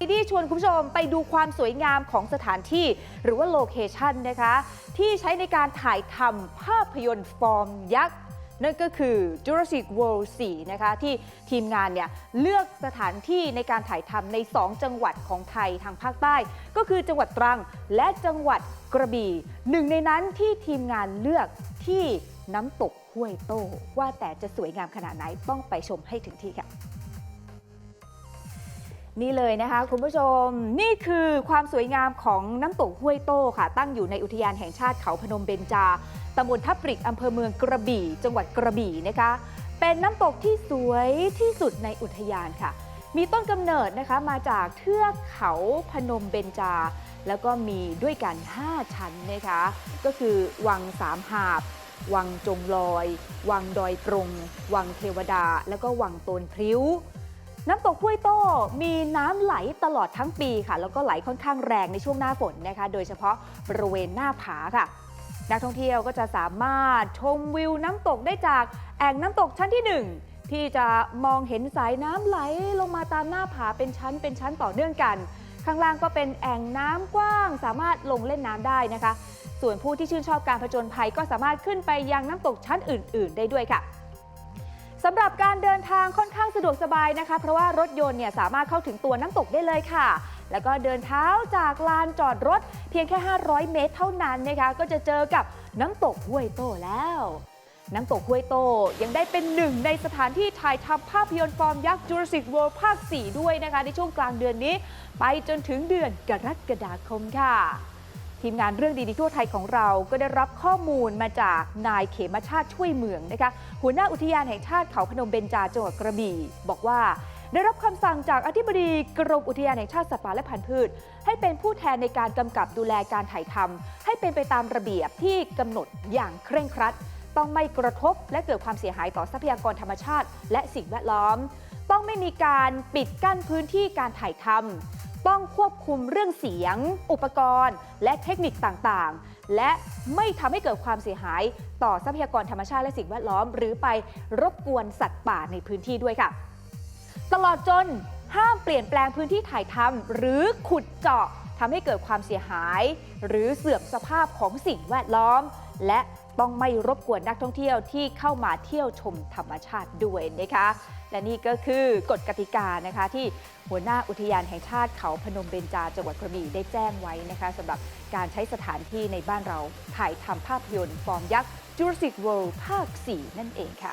ที่ชวนคุณผู้ชมไปดูความสวยงามของสถานที่หรือว่าโลเคชันนะคะ ที่ใช้ในการถ่ายทำภาพยนตร์ฟอร์มยักษ์ นั่นก็คือ Jurassic World 4 นะคะ ที่ทีมงานเนี่ยเลือกสถานที่ในการถ่ายทำใน 2 จังหวัดของไทยทางภาคใต้ ก็คือจังหวัดตรังและจังหวัดกระบี่หนึ่งในนั้นที่ทีมงานเลือกที่น้ำตกห้วยโต้ว่าแต่จะสวยงามขนาดไหนต้องไปชมให้ถึงที่ค่ะ นี่เลยนะคะ คุณผู้ชมนี่คือความสวยงามของน้ำตกห้วยโต้ค่ะ ตั้งอยู่ในอุทยานแห่งชาติเขาพนมเบญจาตำบลทับปริกอำเภอเมืองกระบี่ จังหวัดกระบี่นะคะ เป็นน้ำตกที่สวยที่สุดในอุทยานค่ะ มีต้นกำเนิดนะคะมาจากเทือกเขาพนมเบญจา แล้วก็มีด้วยกัน 5 ชั้นนะคะ ก็คือวังสามหาบ วังจงลอย วังดอยตรง วังเทวดา แล้วก็วังโตนพริ้ว น้ำตกห้วยโต้มีน้ำไหลตลอดทั้งปีค่ะ แล้วก็ไหลค่อนข้างแรงในช่วงหน้าฝนนะคะ โดยเฉพาะบริเวณหน้าผาค่ะ นักท่องเที่ยวก็จะสามารถชมวิวน้ำตกได้จากแอ่งน้ำตกชั้นที่ 1 ที่จะมองเห็นสายน้ำไหลลงมาตามหน้าผาเป็นชั้นเป็นชั้นต่อเนื่องกัน ข้างล่างก็เป็นแอ่งน้ำกว้าง สามารถลงเล่นน้ำได้นะคะ ส่วนผู้ที่ชื่นชอบการผจญภัยก็สามารถขึ้นไปยังน้ำตกชั้นอื่น ๆ ได้ด้วยค่ะ สำหรับการเดินทางค่อนข้างสะดวกสบายนะคะ เพราะว่ารถยนต์เนี่ยสามารถเข้าถึงตัวน้ำตกได้เลยค่ะ แล้วก็เดินเท้าจากลานจอดรถ เพียงแค่ 500 เมตรเท่านั้นนะคะ ก็จะเจอกับน้ำตกห้วยโตแล้ว น้ำตกห้วยโตยังได้เป็นหนึ่งในสถานที่ถ่ายทำภาพยนตร์ฟอร์มยักษ์ Jurassic World ภาค 4 ด้วยนะคะ ในช่วงกลางเดือนนี้ ไปจนถึงเดือนกรกฎาคมค่ะ ทีมงานเรื่องดีๆทั่วไทยของเราก็ได้รับข้อมูลมาจากนายเขมชาติช่วยเมืองนะคะหัวหน้าอุทยานแห่งชาติเขาพนมเบญจาจังหวัดกระบี่บอกว่า ได้รับคำสั่งจากอธิบดีกรมอุทยานแห่งชาติสัตว์ป่าและพันธุ์พืช ให้เป็นผู้แทนในการกำกับดูแลการถ่ายทำให้เป็นไปตามระเบียบที่กำหนดอย่างเคร่งครัด ต้องไม่กระทบและเกิดความเสียหายต่อทรัพยากรธรรมชาติ และสิ่งแวดล้อม ต้องไม่มีการปิดกั้นพื้นที่การถ่ายทำ ต้องควบคุมเรื่องเสียง อุปกรณ์ และเทคนิคต่างๆ และไม่ทำให้เกิดความเสียหาย ต่อทรัพยากรธรรมชาติและสิ่งแวดล้อม หรือไปรบกวนสัตว์ป่าในพื้นที่ด้วยค่ะ ตลอดจนห้ามเปลี่ยนแปลงพื้นที่ถ่ายทำหรือขุดเจาะทำให้เกิดความเสียหาย หรือเสื่อมสภาพของสิ่งแวดล้อม และ ต้องไม่รบกวนนักท่องเที่ยวที่เข้ามาเที่ยวชมธรรมชาติด้วยนะคะ และนี่ก็คือกฎกติกานะคะที่หัวหน้าอุทยานแห่งชาติเขาพนมเบญจาจังหวัดกระบี่ได้แจ้งไว้นะคะสำหรับการใช้สถานที่ในบ้านเราถ่ายทำภาพยนตร์ฟอร์มยักษ์ Jurassic World ภาค 4 นั่นเองค่ะ